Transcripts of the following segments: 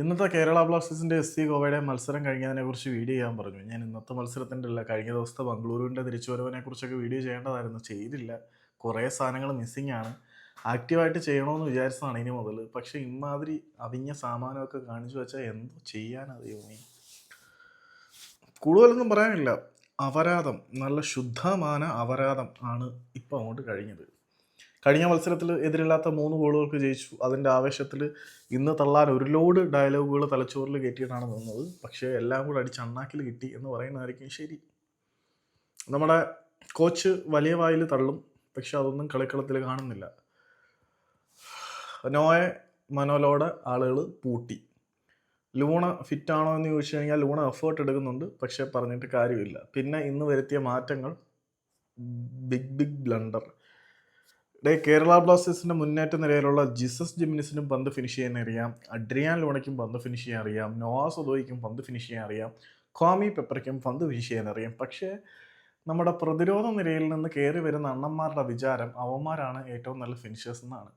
ഇന്നത്തെ കേരള ബ്ലാസ്റ്റേഴ്സിന്റെ S C ഗോവയുടെ മത്സരം കഴിഞ്ഞതിനെക്കുറിച്ച് വീഡിയോ ചെയ്യാൻ പറഞ്ഞു. ഞാൻ ഇന്നത്തെ മത്സരത്തിന്റെ അല്ല കഴിഞ്ഞ ദിവസത്തെ ബംഗളൂരുവിന്റെ തിരിച്ചുവരവിനെക്കുറിച്ചൊക്കെ വീഡിയോ ചെയ്യേണ്ടതായിരുന്നു. ചെയ്തില്ല. കുറേ സാധനങ്ങൾ മിസ്സിംഗ് ആണ്. ആക്റ്റീവായിട്ട് ചെയ്യണമെന്ന് വിചാരിച്ചതാണ് ഇനി മുതൽ. പക്ഷേ ഇമാതിരി അവിഞ്ഞ സാമാനമൊക്കെ കാണിച്ചു വെച്ചാൽ എന്തോ ചെയ്യാനാ ദൈവമേ കൂടുതലൊന്നും പറയാനില്ല. അപരാധം നല്ല ശുദ്ധമാന അപരാധം ആണ് ഇപ്പോൾ അങ്ങോട്ട് കഴിഞ്ഞത്. കഴിഞ്ഞ മത്സരത്തിൽ എതിരില്ലാത്ത മൂന്ന് ഗോളുകൾക്ക് ജയിച്ചു. അതിന്റെ ആവേശത്തിൽ ഇന്ന് തള്ളാൻ ഒരു ലോഡ് ഡയലോഗുകൾ തലച്ചോറിൽ കയറ്റിയിട്ടാണ് നിന്നത് പക്ഷേ എല്ലാം കൂടെ അടിച്ച് അണ്ണാക്കിൽ കിട്ടി എന്ന് പറയുന്നതായിരിക്കും ശരി. നമ്മുടെ കോച്ച് വലിയ വായിൽ തള്ളും. പക്ഷെ അതൊന്നും കളിക്കളത്തിൽ കാണുന്നില്ല. നോയെ മനോലോടെ ആളുകൾ പൂട്ടി. ലൂണ ഫിറ്റാണോ എന്ന് ചോദിച്ചു കഴിഞ്ഞാൽ ലൂണ എഫേർട്ട് എടുക്കുന്നുണ്ട്. പക്ഷേ പറഞ്ഞിട്ട് കാര്യമില്ല. പിന്നെ ഇന്ന് വരുത്തിയ മാറ്റങ്ങൾ big big blunder day Kerala ബ്ലാസ്റ്റേഴ്സിന്റെ മുന്നേറ്റ നിരയിലുള്ള ജിസസ് ജിമിനിസിനും പന്ത് ഫിനിഷ് ചെയ്യാൻ അറിയാം. അഡ്രിയാൻ ലോണയ്ക്കും പന്ത് ഫിനിഷ് ചെയ്യാൻ അറിയാം. നോവാ ഒദോയ്ക്കും പന്ത് ഫിനിഷ് ചെയ്യാൻ അറിയാം. ക്വാമി പെപ്പറയ്ക്കും പന്ത് ഫിനിഷ് ചെയ്യാൻ അറിയാം. പക്ഷേ നമ്മുടെ പ്രതിരോധ നിരയിൽ നിന്ന് കയറി വരുന്ന അണ്ണന്മാരുടെ വിചാരം അവന്മാരാണ് ഏറ്റവും നല്ല ഫിനിഷേഴ്സ് എന്നാണ്.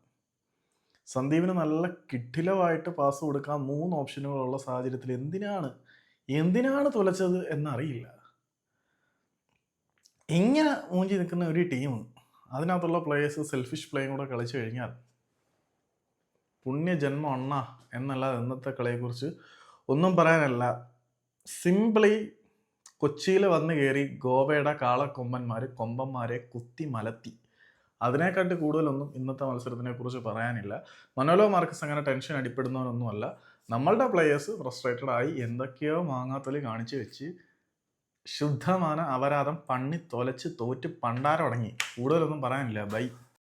സന്ദീപിന് നല്ല കിട്ടിലവായിട്ട് പാസ് കൊടുക്കാൻ മൂന്ന് ഓപ്ഷനുകളുള്ള സാഹചര്യത്തിൽ എന്തിനാണ് എന്തിനാണ് തുലച്ചത് എന്നറിയില്ല. ഇങ്ങനെ മൂഞ്ചി നിൽക്കുന്ന ഒരു ടീം അതിനകത്തുള്ള പ്ലേയേഴ്സ് സെൽഫിഷ് പ്ലേയും കൂടെ കളിച്ചു കഴിഞ്ഞാൽ പുണ്യജന്മം അണ്ണ എന്നല്ലാതെ ഇന്നത്തെ കളിയെക്കുറിച്ച് ഒന്നും പറയാനല്ല. സിംപ്ലി കൊച്ചിയിൽ വന്ന് കയറി ഗോവയുടെ കാളക്കൊമ്പന്മാർ കൊമ്പന്മാരെ കുത്തി മലത്തി. അതിനെക്കാട്ടി കൂടുതലൊന്നും ഇന്നത്തെ മത്സരത്തിനെ കുറിച്ച് പറയാനില്ല. മനോലോ മാർക്കസ് അങ്ങനെ ടെൻഷൻ അടിപ്പെടുന്നവരൊന്നുമല്ല നമ്മളുടെ പ്ലേയേഴ്സ് ഫ്രസ്ട്രേറ്റഡ് ആയി എന്തൊക്കെയോ മാങ്ങാത്തൊലി കാണിച്ചു വെച്ച് ശുദ്ധமான അപരാധം. പണ്ണി തൊലച്ച് തോറ്റ് പണ്ടാരം അടങ്ങി കൂടുതലൊന്നും പറയാനില്ല. ബൈ.